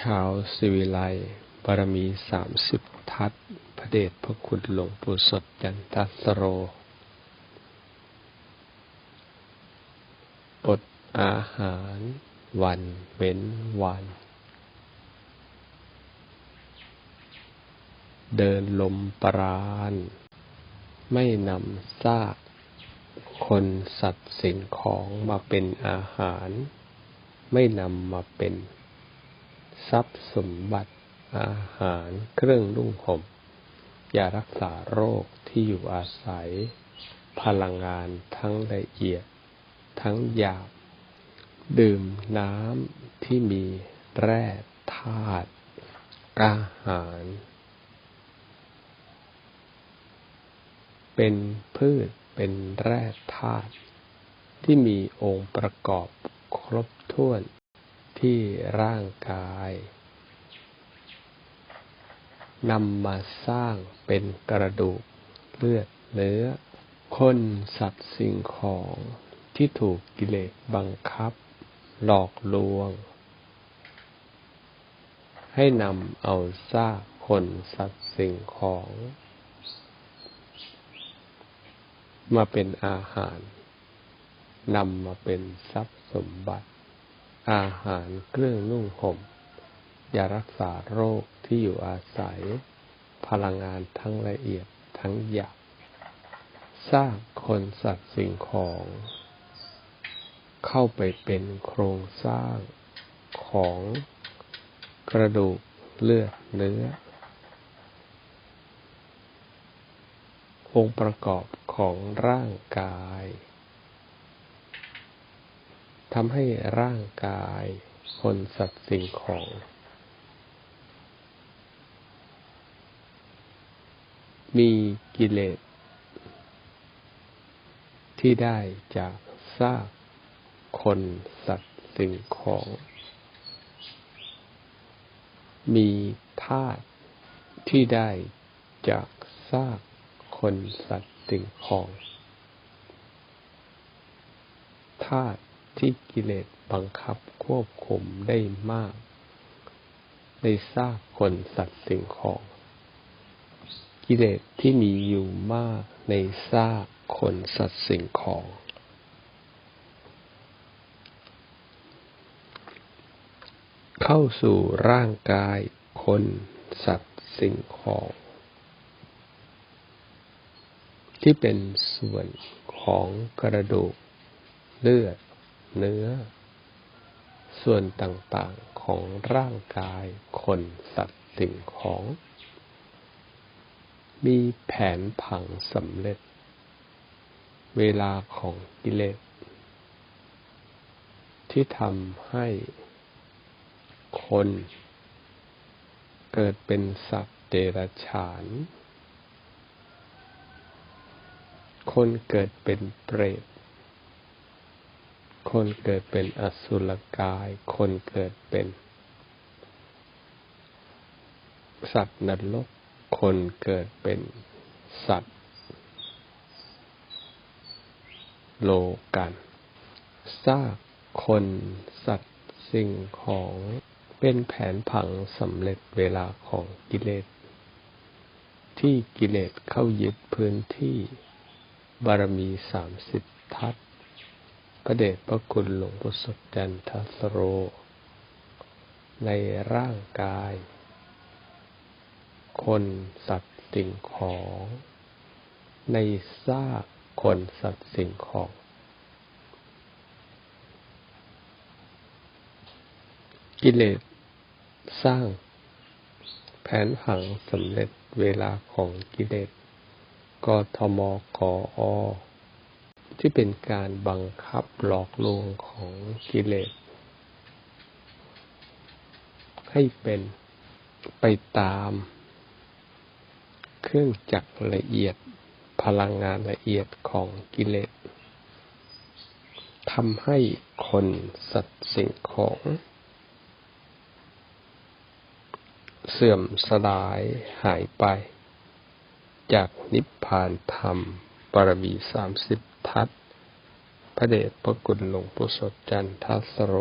ชาวสิวิไลบารมีสามสิบทัศพระเดชพระคุณหลวงปู่สดยันทัสโร อดอาหารวันเว้นวัน เดินลมปราณ ไม่นำซากคนสัตว์สิ่งของมาเป็นอาหาร ไม่นำมาเป็น ทรัพย์สมบัติ อาหาร เครื่องนุ่งห่มยารักษาโรคที่อยู่อาศัย พลังงานทั้งละเอียด ทั้งหยาบ ดื่มน้ำที่มีแร่ธาตุอาหาร เป็นพืชเป็นแร่ธาตุที่มีองค์ประกอบครบถ้วน ที่ร่างกายนำมาสร้างเป็นกระดูกเลือดเนื้อ คนสัตว์สิ่งของที่ถูกกิเลสบังคับ หลอกลวง ให้นำเอาซากคนสัตว์สิ่งของ มาเป็นอาหารนำมาเป็นทรัพย์สมบัติ อาหารเครื่องนุ่งห่มยารักษาโรคที่อยู่อาศัย พลังงานทั้งละเอียดทั้งหยาบสร้างคนสัตว์สิ่งของ เข้าไปเป็นโครงสร้างของกระดูกเลือดเนื้อ องค์ประกอบของร่างกาย ทำให้ร่างกาย คนสัตว์สิ่งของ มีกิเลสที่ได้จากซากคนสัตว์สิ่งของ มีธาตุที่ได้จากซากคนสัตว์สิ่งของธาตุ ที่กิเลสบังคับควบคุมได้มาก ในซากคนสัตว์สิ่งของ กิเลสที่มีอยู่มากในซากคนสัตว์สิ่งของ เข้าสู่ร่างกายคนสัตว์สิ่งของ ที่เป็นส่วนของกระดูกเลือด เนื้อ ส่วนต่างๆของร่างกายคนสัตว์สิ่งของ มีแผนผังสำเร็จ เวลาของกิเลส ที่ทำให้คนเกิดเป็นสัตว์เดรัจฉาน คนเกิดเป็นเปรต คนเกิดเป็นอสุรกาย คนเกิดเป็น สัตว์นรก คนเกิดเป็นสัตว์ โลกันซากคนสัตว์สิ่งของเป็นแผนผังสำเร็จเวลาของกิเลส ที่กิเลสเข้ายึดพื้นที่ บารมีสามสิบทัศ พระเดชพระคุณหลวงปู่สดจันทสโร ในร่างกาย คนสัตว์สิ่งของ ในซากคนสัตว์สิ่งของ กิเลสสร้างแผนผังสำเร็จเวลาของกิเลสกทมกอ ที่เป็นการบังคับหลอกลวงของกิเลส ให้เป็นไปตาม เครื่องจักรละเอียดพลังงานละเอียดของกิเลสทำให้คนสัตว์สิ่งของ เสื่อมสลายหายไป จากนิพพานธรรมปรมีสามสิบ ทัศพระเดชพระคุณหลวงปู่สดจันทัสโร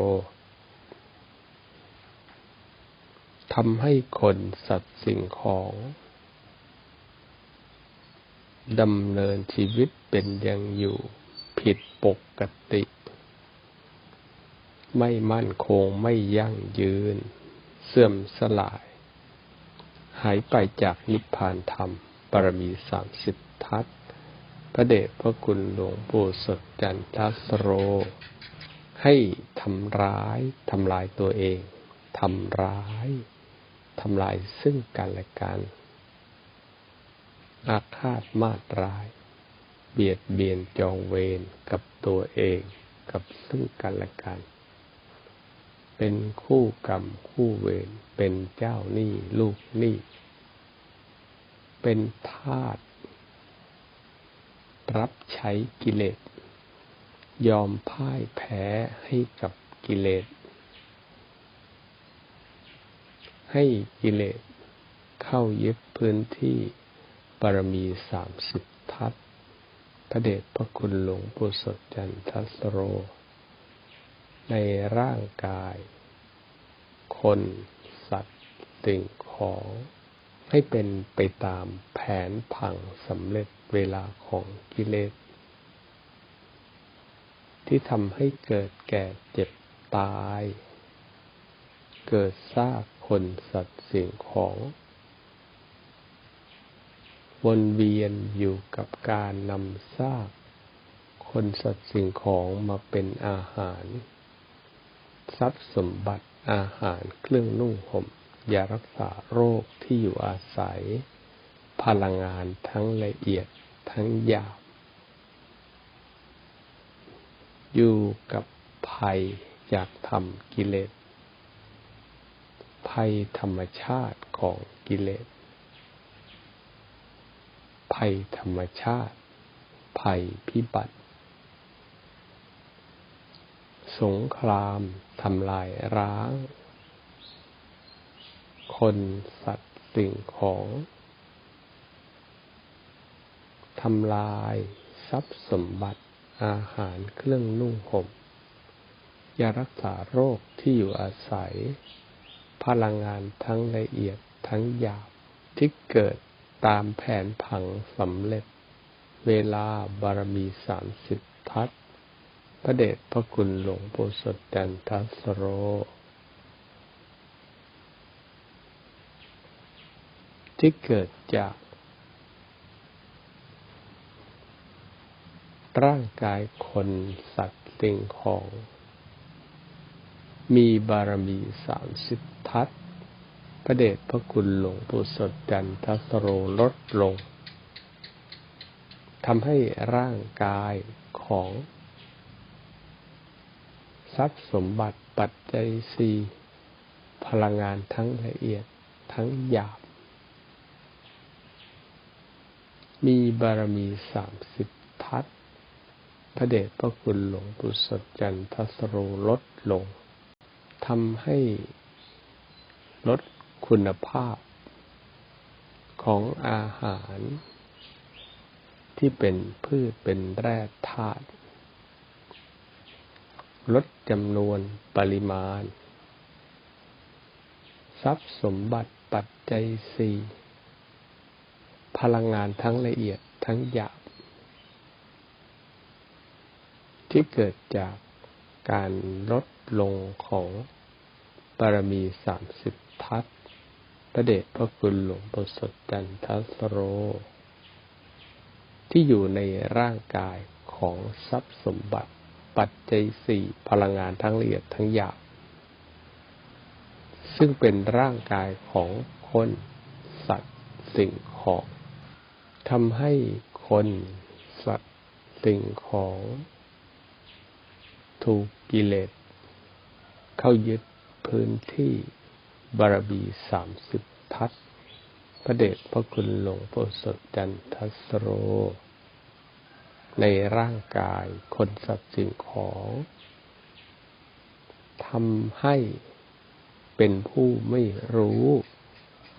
ทำให้คนสัตว์สิ่งของดำเนินชีวิตเป็นยังอยู่ผิดปกติ ไม่มั่นคงไม่ยั่งยืน เสื่อมสลาย หายไปจากนิพพานธรรมปรมีสามสิบทัศ ระเดชพระคุณหลวงปู่สดจันทัสโร ให้ทำร้ายทำลายตัวเองทำร้ายทำลายซึ่งกันและกันอาฆาตมาตราย เบียดเบียนจองเวรกับตัวเองกับซึ่งกันและกัน เป็นคู่กรรมคู่เวรเป็นเจ้าหนี้ลูกหนี้ เป็นทาส รับใช้กิเลส ยอมพ่ายแพ้ให้กับกิเลส ให้กิเลสเข้ายึดพื้นที่บารมีสามสิบทัศพระเดชพระคุณหลวงปู่สดจันทัสโร ในร่างกาย คนสัตว์สิ่งของ ให้เป็นไปตามแผนผังสำเร็จเวลาของกิเลส ที่ทำให้เกิดแก่เจ็บตาย เกิดซากคนสัตว์สิ่งของ วนเวียนอยู่กับการนำซากคนสัตว์สิ่งของมาเป็นอาหาร ทรัพย์สมบัติอาหารเครื่องนุ่งห่ม ยารักษาโรคที่อยู่อาศัย พลังงานทั้งละเอียดทั้งหยาบ อยู่กับภัยจากธรรมกิเลส ภัยธรรมชาติของกิเลส ภัยธรรมชาติ ภัยพิบัติ สงครามทำลายร้าง คนสัตว์สิ่งของ ทำลายทรัพย์สมบัติอาหารเครื่องนุ่งห่มยารักษาโรคที่อยู่อาศัย พลังงานทั้งละเอียดทั้งหยาบที่เกิดตามแผนผังสำเร็จ เวลาบารมีสามสิบทัศพระเดชพระคุณหลวงปู่สดจันทสโร ที่เกิดจากร่างกายคนสัตว์สิ่งของ มีบารมีสามสิบทัศพระเดชพระคุณหลวงปู่สดจันทสโรลดลงทำให้ร่างกายของ ทรัพย์สมบัติปัจจัยสี่พลังงานทั้งละเอียดทั้งหยาบ มีบารมีสามสิบทัศพระเดชพระคุณหลวงปู่สดจันทสโรลดลงทำให้ลดคุณภาพของอาหาร ที่เป็นพืชเป็นแร่ธาตุลดจำนวนปริมาณ ทรัพย์สมบัติปัจจัยสี่ พลังงานทั้งละเอียดทั้งหยาบที่เกิดจากการลดลงของบารมีสามสิบทัศประเดชพระคุณหลวงปู่สดจันทัสโร ที่อยู่ในร่างกายของทรัพย์สมบัติปัจจัยสี่พลังงานทั้งละเอียดทั้งหยาบซึ่งเป็นร่างกายของคน สัตว์สิ่งของ ทำให้คนสัตว์สิ่งของ ถูกกิเลส เข้ายึดพื้นที่บารบีสามสิบทัศพระเดชพระคุณหลวงพ่อสดจันทสโร ในร่างกายคนสัตว์สิ่งของทำให้เป็นผู้ไม่รู้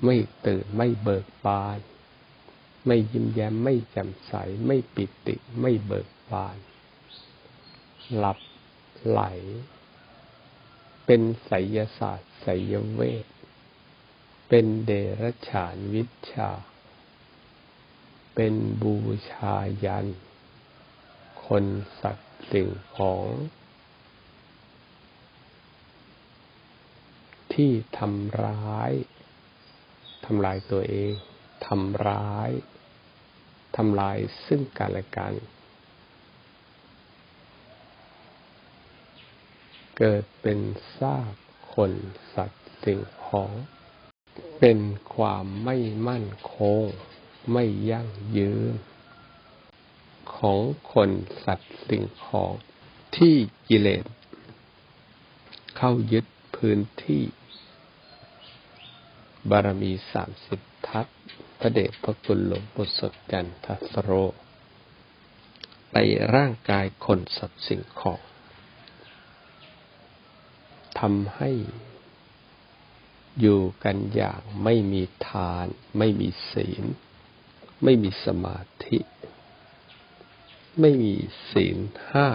ไม่ตื่นไม่เบิกบาน ไม่ยิ้มแย้มไม่แจ่มใส ไม่ปิติไม่เบิกบาน หลับไหล เป็นไสยศาสตร์ไสยเวท เป็นเดรัจฉานวิชา เป็นบูชายัน คนสัตว์สิ่งของ ที่ทำร้ายทำลายตัวเอง ทำร้ายทำลายซึ่งกันและกัน เกิดเป็นซากคนสัตว์สิ่งของ เป็นความไม่มั่นคง ไม่ยั่งยืน ของคนสัตว์สิ่งของที่กิเลส เข้ายึดพื้นที่ บารมีสามสิบทัศ พระเดชพระคุณหลวงปู่สดจันทสโร ไปร่างกายคนสัตว์สิ่งของทำให้อยู่กันอย่างไม่มีทาน ไม่มีศีล ไม่มีสมาธิ ไม่มีศีลห้า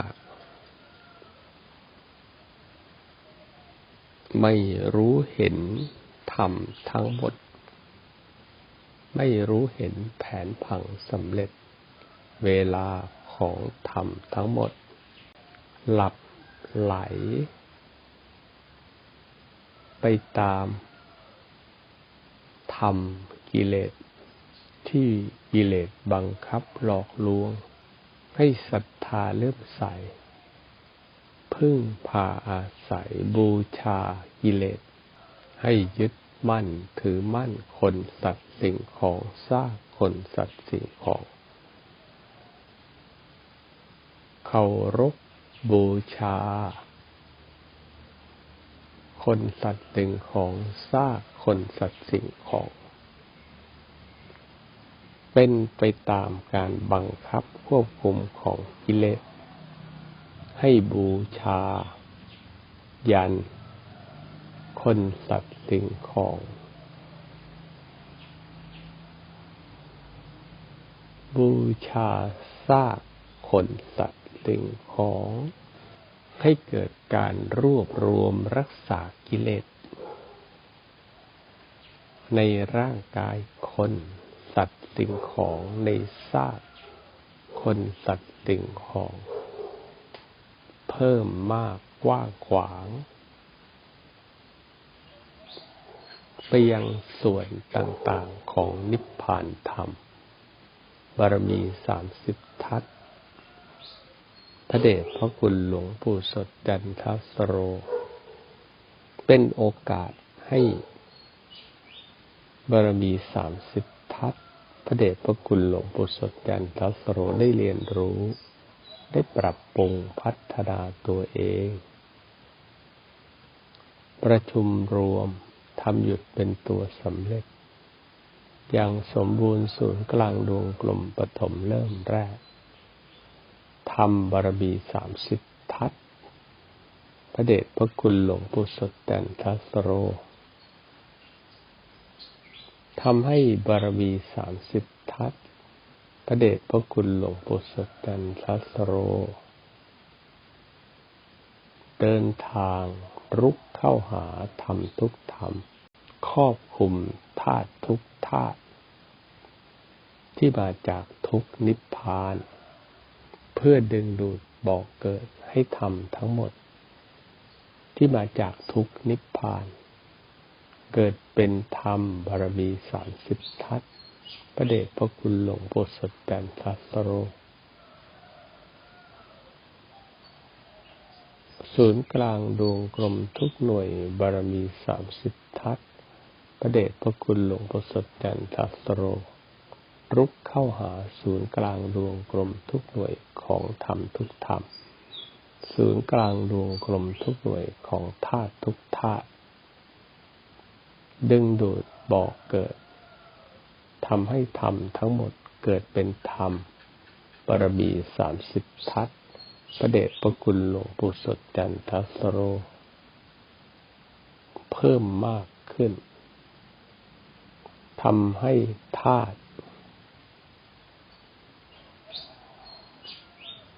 ไม่รู้เห็นธรรมทั้งหมด ไม่รู้เห็นแผนผังสำเร็จ เวลาของธรรมทั้งหมด หลับไหล ไปตามทำกิเลส ที่กิเลสบังคับหลอกลวง ให้ศรัทธาเลื่อมใส พึ่งพาอาศัยบูชากิเลส ให้ยึด มั่นถือมั่นคนสัตว์สิ่งของซากคนสัตว์สิ่งของเคารพบูชา คนสัตว์สิ่งของซากคนสัตว์สิ่งของ เป็นไปตามการบังคับควบคุมของกิเลสให้บูชา ยัน คนสัตว์สิ่งของ บูชาซากคนสัตว์สิ่งของ ให้เกิดการรวบรวมรักษากิเลส ในร่างกายคนสัตว์สิ่งของในซากคนสัตว์สิ่งของ เพิ่มมากกว้างขวาง ไปยังส่วนต่างๆของนิพพานธรรม บารมีสามสิบทัศพระเดชพระคุณหลวงปู่สดจันทสโร เป็นโอกาสให้บารมีสามสิบทัศพระเดชพระคุณหลวงปู่สดยันทสโรได้เรียนรู้ ได้ปรับปรุงพัฒนาตัวเอง ประชุมรวม ทำหยุดเป็นตัวสำเร็จ อย่างสมบูรณ์ศูนย์กลางดวงกลมปฐมเริ่มแรกทำบารมีสามสิบทัศพระเดชพระคุณหลวงปู่สดแตนทัสโรทำให้บารมีสามสิบทัศพระเดชพระคุณหลวงปู่สดจันทัสโร เดินทางรุกเข้าหาธรรมทุกธรรม ครอบคุมธาตุทุกธาตุที่มาจากทุกนิพพาน เพื่อดึงดูดบอกเกิดให้ทำทั้งหมด ที่มาจากทุกนิพพาน เกิดเป็นธรรมบารมีสามสิบทัศพระเดชพระคุณหลวงปู่สดแตนทัสโร ศูนย์กลางดวงกลมทุกหน่วยบารมีสามสิบทัศ พระเดชพระคุณหลวงปู่สดแตนทัสโร รุกเข้าหาศูนย์กลางดวงกลมทุกหน่วยของธรรมทุกธรรม ศูนย์กลางดวงกลมทุกหน่วยของธาตุทุกธาตุ ดึงดูดบอกเกิด ทำให้ธรรมทั้งหมดเกิดเป็นธรรมบารมีสามสิบทัศพระเดชพระคุณหลวงปู่สดจันทสโร เพิ่มมากขึ้น ทำให้ธาตุ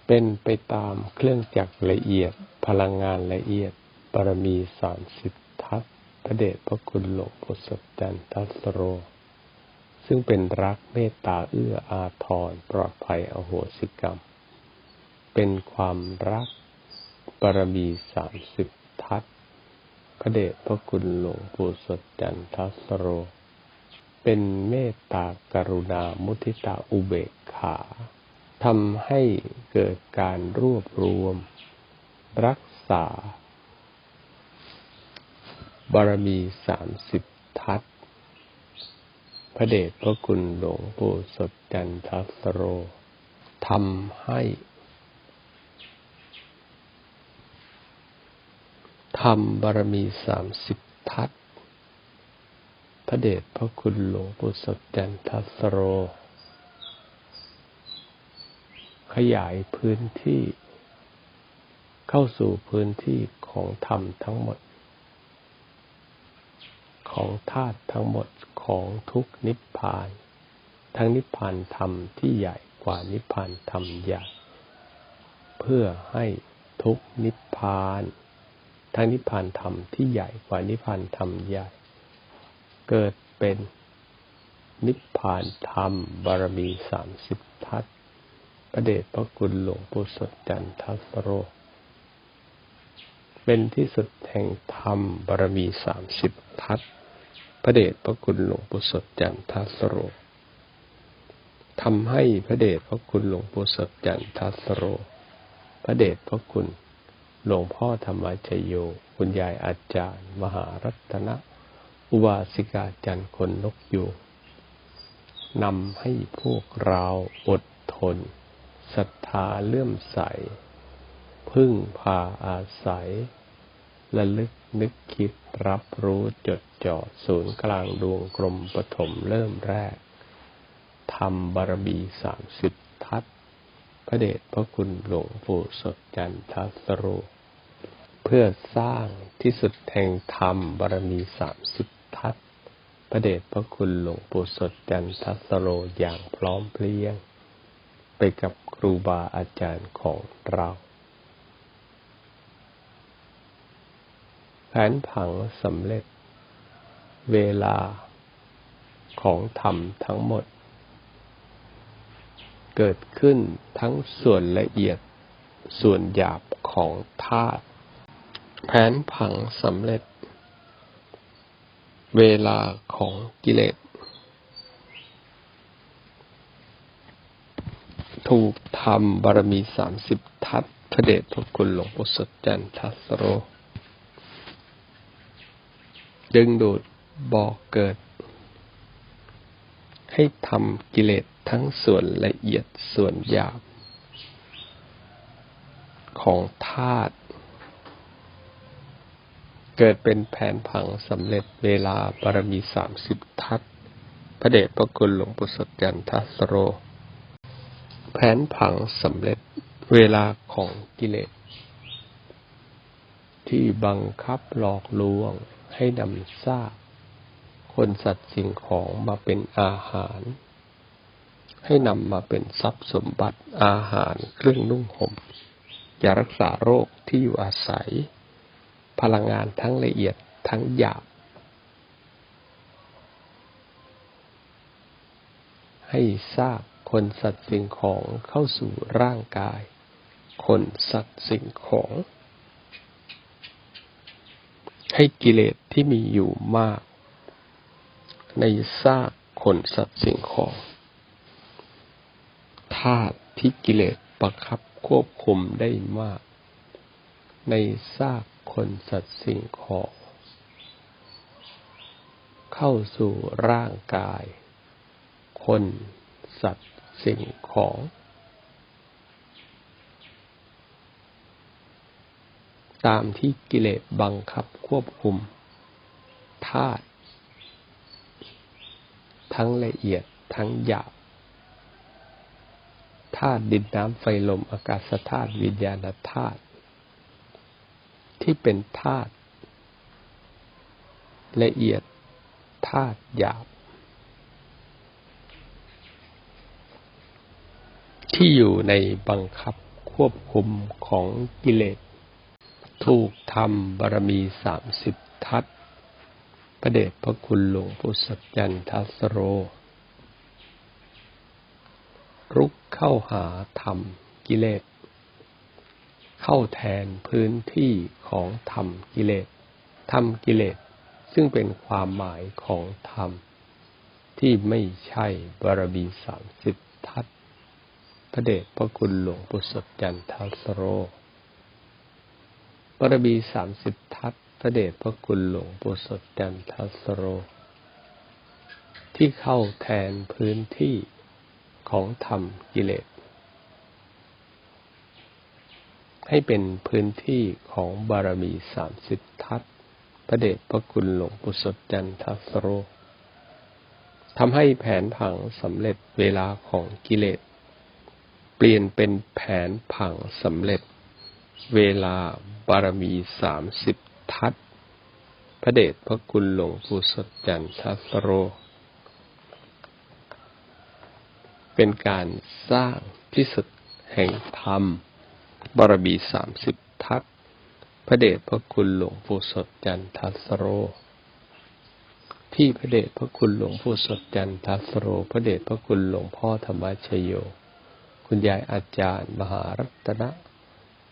เป็นไปตามเครื่องจักรละเอียด พลังงานละเอียดบารมีสามสิบทัศพระเดชพระคุณหลวงปู่สดจันทัสโร ซึ่งเป็นรักเมตตาเอื้ออาทรปลอดภัยอโหสิกรรม เป็นความรักบารมีสามสิบทัศพระเดชพระคุณหลวงปู่สดจันทัสโร เป็นเมตตากรุณามุทิตาอุเบกขาทำให้เกิดการรวบรวม รักษา บารมีสามสิบทัศพระเดชพระคุณหลวงปู่สดจันทัสโรทำให้ทำบารมีสามสิบทัศ พระเดชพระคุณหลวงปู่สดจันทัสโร ขยายพื้นที่ เข้าสู่พื้นที่ของธรรมทั้งหมด ของธาตุทั้งหมดของทุกนิพพาน ทั้งนิพพานธรรมที่ใหญ่กว่านิพพานธรรมใหญ่เพื่อให้ทุกนิพพาน ทั้งนิพพานธรรมที่ใหญ่กว่านิพพานธรรมใหญ่ เกิดเป็นนิพพานธรรม บารมีสามสิบทัศพระเดชพระคุณหลวงปู่สดจันทัสโร เป็นที่สุดแห่งธรรม บารมีสามสิบทัศพระเดชพระคุณหลวงปู่สดจันทัสโรทำให้พระเดชพระคุณหลวงปู่สดจันทัสโร พระเดชพระคุณหลวงพ่อธรรมชโย คุณยายอาจารย์ มหารัตนะ อุบาสิกาจันคนนกอยู่นำให้พวกเราอดทนศรัทธาเลื่อมใส พึ่งพาอาศัยระลึกนึกคิดรับรู้จดจ่อศูนย์กลางดวงกลมปฐมเริ่มแรกทำบารมีสามสิบทัศพระเดชพระคุณหลวงปู่สดจันทัสโร เพื่อสร้างที่สุดแห่งธรรมบารมีสามสิบทัศ พระเดชพระคุณหลวงปู่สดจันทัสโรอย่างพร้อมเพรียง ไปกับครูบาอาจารย์ของเราแผนผังสำเร็จ เวลาของธรรมทั้งหมด เกิดขึ้นทั้งส่วนละเอียดส่วนหยาบของธาตุแผนผังสำเร็จ เวลาของกิเลส ถูกทำบารมีสามสิบทัศพระเดชพระคุณหลวงปู่สดจันทัสโร ดึงดูดบอกเกิด ให้ทำกิเลสทั้งส่วนละเอียดส่วนหยาบ ของธาตุ เกิดเป็นแผนผังสำเร็จเวลาบารมีสามสิบทัศพระเดชพระคุณหลวงปู่สดจันทัสโร แผนผังสำเร็จเวลาของกิเลส ที่บังคับหลอกลวงให้นำซากคนสัตว์สิ่งของมาเป็นอาหาร ให้นำมาเป็นทรัพย์สมบัติอาหารเครื่องนุ่งห่มยารักษาโรคที่อยู่อาศัย พลังงานทั้งละเอียดทั้งหยาบ ให้ทราบคนสัตว์สิ่งของเข้าสู่ร่างกาย คนสัตว์สิ่งของ ให้กิเลสที่มีอยู่มาก ในซากคนสัตว์สิ่งของธาตุที่กิเลสประคับควบคุมได้มาก ในซาก คนสัตว์สิ่งของ เข้าสู่ร่างกาย คนสัตว์สิ่งของ ตามที่กิเลสบังคับควบคุมธาตุทั้งละเอียดทั้งหยาบธาตุดินน้ำไฟลมอากาศธาตุวิญญาณธาตุ ที่เป็นธาตุละเอียดธาตุหยาบ ที่อยู่ในบังคับควบคุมของกิเลส ถูกทำบารมีสามสิบทัศพระเดชพระคุณหลวงปู่สัจจันทัสโร รุกเข้าหาธรรมกิเลส เข้าแทนพื้นที่ของธรรมกิเลสธรรมกิเลสซึ่งเป็นความหมายของธรรม ที่ไม่ใช่บารมีสามสิบทัศพระเดชพระคุณหลวงปู่สัจจันทัสโรบารมีสามสิบทัศพระเดชพระคุณหลวงปู่สดจันทัสโร ที่เข้าแทนพื้นที่ของธรรมกิเลส ให้เป็นพื้นที่ของบารมีสามสิบทัศพระเดชพระคุณหลวงปู่สดจันทสโรทำให้แผนผังสำเร็จเวลาของกิเลส เปลี่ยนเป็นแผนผังสำเร็จ เวลาบารมีสามสิบทัศพระเดชพระคุณหลวงปู่สดจันทสโร เป็นการสร้างที่สุดแห่งธรรม บารมีสามสิบทัศพระเดชพระคุณหลวงปู่สดจันทัสโร ที่พระเดชพระคุณหลวงปู่สดจันทัสโร พระเดชพระคุณหลวงพ่อธรรมชโย คุณยายอาจารย์มหารัตนะ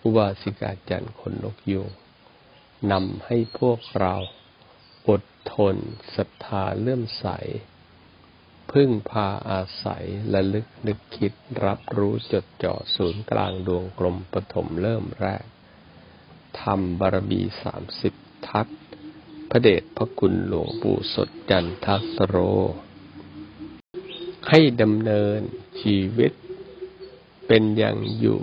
อุบาสิกาจันทร์คนนกยูงนำให้พวกเราอดทนศรัทธาเลื่อมใส พึ่งพาอาศัยระลึกนึกคิดรับรู้จดจ่อศูนย์กลางดวงกลมปฐมเริ่มแรกทำบารมีสามสิบทัศพระเดชพระคุณหลวงปู่สดจันทัสโร ให้ดำเนินชีวิตเป็นอย่างอยู่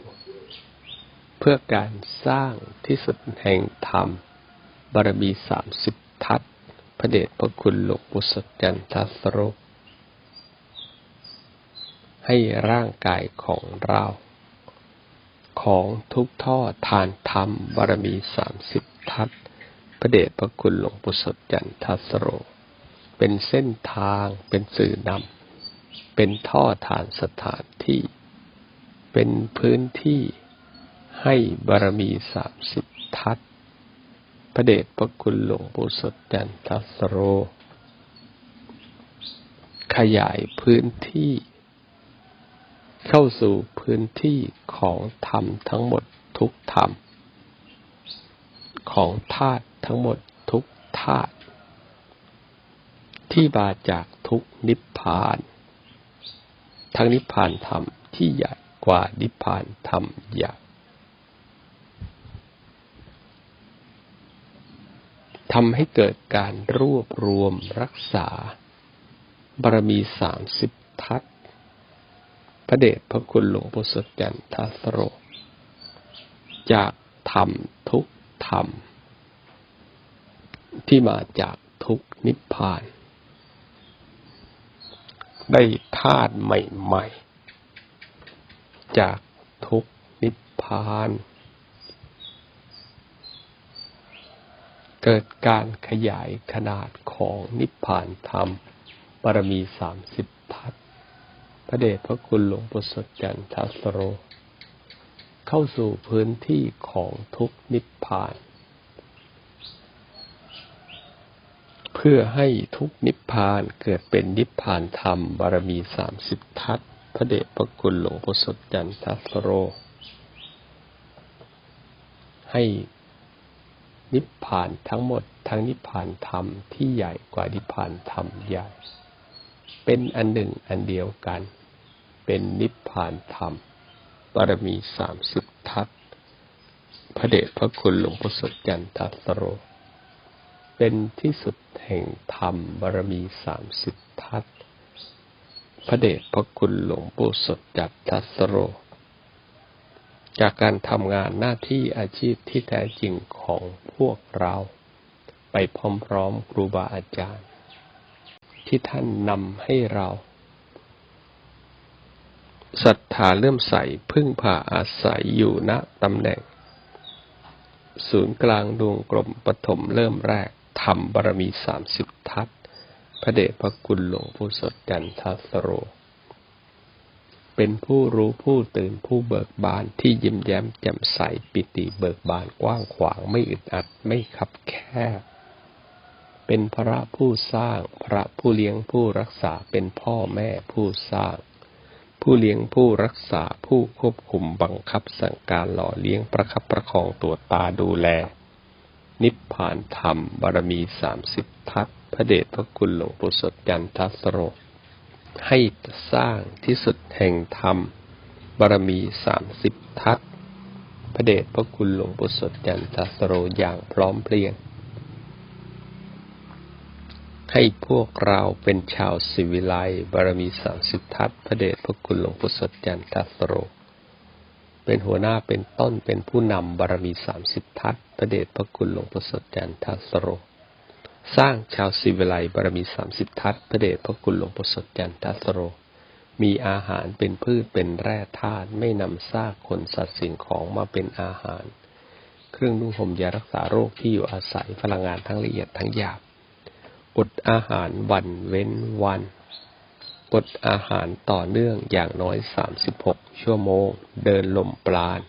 เพื่อการสร้างที่สุดแห่งธรรม บารมีสามสิบทัศพระเดชพระคุณหลวงปู่สดจันทัสโร ให้ร่างกายของเรา ของทุกท่อทานธรรมบารมีสามสิบทัศพระเดชพระคุณหลวงปู่สดจันทัสโร เป็นเส้นทางเป็นสื่อนำเป็นท่อทานสถานที่ เป็นพื้นที่ให้บารมีสามสิบทัศพระเดชพระคุณหลวงปู่สดจันทัสโร ขยายพื้นที่ เข้าสู่พื้นที่ของธรรมทั้งหมดทุกธรรม ของธาตุทั้งหมดทุกธาตุที่มาจากทุกนิพพาน ทั้งนิพพานธรรมที่ใหญ่กว่านิพพานธรรมใหญ่ทำให้เกิดการรวบรวมรักษาบารมีสามสิบทัศ พระเดชพระคุณหลวงปู่สดจันทัสโร จากธรรมทุกธรรม ที่มาจากทุกนิพพาน ได้ธาตุใหม่ ๆ จากทุกนิพพาน เกิดการขยายขนาดของนิพพานธรรมบารมีสามสิบ ระเดชพระคุณหลวงปู่สดจันทัสโร เข้าสู่พื้นที่ของทุกนิพพาน เพื่อให้ทุกนิพพานเกิดเป็นนิพพานธรรมบารมีสามสิบทัศพระเดชพระคุณหลวงปู่สดจันทัสโร ให้นิพพานทั้งหมดทั้งนิพพานธรรมที่ใหญ่กว่านิพพานธรรมใหญ่เป็นอันหนึ่งอันเดียวกัน เป็นนิพพานธรรมบารมีสามสิบทัศพระเดชพระคุณหลวงปู่สดจันทัสโร เป็นที่สุดแห่งธรรมบารมีสามสิบทัศพระเดชพระคุณหลวงปู่สดจันทัสโร จากการทำงานหน้าที่อาชีพที่แท้จริงของพวกเรา ไปพร้อมๆครูบาอาจารย์ ที่ท่านนำให้เรา ศรัทธาเลื่อมใสพึ่งพาอาศัยอยู่ณตำแหน่ง ศูนย์กลางดวงกลมปฐมเริ่มแรกทำบารมีสามสิบทัศพระเดชพระคุณหลวงผู้สดจันทัสโร เป็นผู้รู้ผู้ตื่นผู้เบิกบานที่ยิ้มแย้มแจ่มใสปิติเบิกบานกว้างขวางไม่อึดอัดไม่ขับแคบเป็นพระผู้สร้าง พระผู้เลี้ยงผู้รักษาเป็นพ่อแม่ผู้สร้าง ผู้เลี้ยงผู้รักษาผู้ควบคุมบังคับสั่งการหล่อเลี้ยงประคับประคองตัวตาดูแล นิพพานธรรมบารมีสามสิบทัศพระเดชพระคุณหลวงปู่สดยันทัสโร ให้สร้างที่สุดแห่งธรรมบารมีสามสิบทัศพระเดชพระคุณหลวงปู่สดยันทัสโรอย่างพร้อมเพรียง ให้พวกเราเป็นชาวสิวิไลบารมีสามสิบทัศพระเดชพระคุณหลวงปู่สดยันทัสโร เป็นหัวหน้าเป็นต้นเป็นผู้นำบารมีสามสิบทัศพระเดชพระคุณหลวงปู่สดยันทัสโร สร้างชาวสิวิไลบารมีสามสิบทัศพระเดชพระคุณหลวงปู่สดยันทัสโร มีอาหารเป็นพืชเป็นแร่ธาตุไม่นำซากคนสัตว์สิ่งของมาเป็นอาหาร เครื่องนุ่งห่มยารักษาโรคที่อยู่อาศัยพลังงานทั้งละเอียดทั้งหยาบ อดอาหารวันเว้นวัน อดอาหารต่อเนื่องอย่างน้อยสามสิบหกชั่วโมง เดินลมปราณ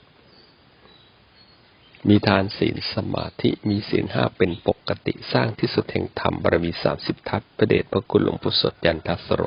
มีทานศีลสมาธิ มีศีลห้าเป็นปกติสร้างที่สุดแห่งธรรมบารมีสามสิบทัศน์พระเดชพระคุณหลวงปู่สดยันทัสโร